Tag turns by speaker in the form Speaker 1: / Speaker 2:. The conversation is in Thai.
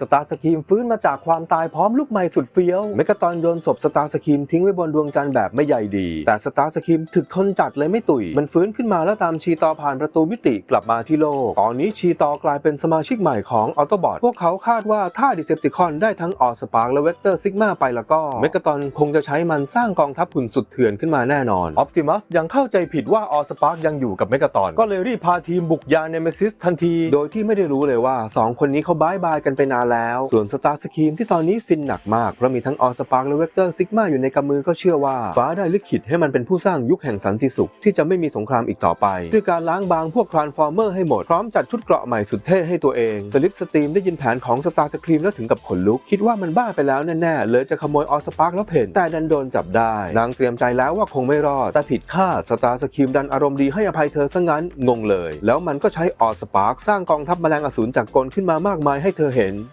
Speaker 1: สตาร์สครีมฟื้นมาจากความตายพร้อมลูกใหม่สุดเฟี้ยว เมกาตอนโยนศพสตาร์สครีมทิ้งไว้บนดวงจันทร์แบบไม่ใยดี แต่สตาร์สครีมถึกทนจัดเลยไม่ตุย มันฟื้นขึ้นมาแล้วตามชีตอผ่านประตูมิติกลับมาที่โลก ตอนนี้ชีตอกลายเป็นสมาชิกใหม่ของออโตบอทพวกเขาคาดว่าถ้าดิเซปติคอนได้ทั้งออสปาร์กและเวกเตอร์ซิกมาไปแล้วก็ เมกาตอนคงจะใช้มันสร้างกองทัพหุ่นสุดเถื่อนขึ้นมาแน่นอนออ t ติมัสยังเข้าใจผิดว่าออสปาร์กยังอยู่กับเมกาตอนก็เลยรีบพาทีมบุกยานเนเมซิสทันที โดยที่ไม่ได้รู้เลยว่า 2 คนนี้เขาบายบายกันไปนานแล้ว ส่วนสตาร์สคีมที่ตอนนี้ฟินหนักมาก เพราะมีทั้งออสปาร์กและเวกเตอร์ซิกมาอยู่ในกำมือก็เชื่อว่าฟ้าได้ลิขิตให้มันเป็นผู้สร้างยุคแห่งสันติสุขที่จะไม่มีสงครามอีกต่อไป ด้วยการล้างบางพวกทรานฟอร์เมอร์ให้หมด พร้อมจัดชุดเกราะใหม่สุดเท่ให้ตัวเองสลิปสตรีมได้ยินแผนของสตาร์สครีมแล้วถึงกับขนลุกคิดว่ามันบ้าไปแล้วแน่ๆเลยจะขโมยออสปาร์กแล้วเพนแต่ดันโดนจับได้นางเตรียมใจแล้วว่าคงไม่รอดแต่ผิดคาดสตาร์สครีมดันอารมณ์ดีให้อภัยเธอซะงั้นงงเลย แล้วมันก็ใช้ออสปาร์กสร้างกองทัพแมลงอสูรจากกลขึ้นมามากมายให้เธอเห็น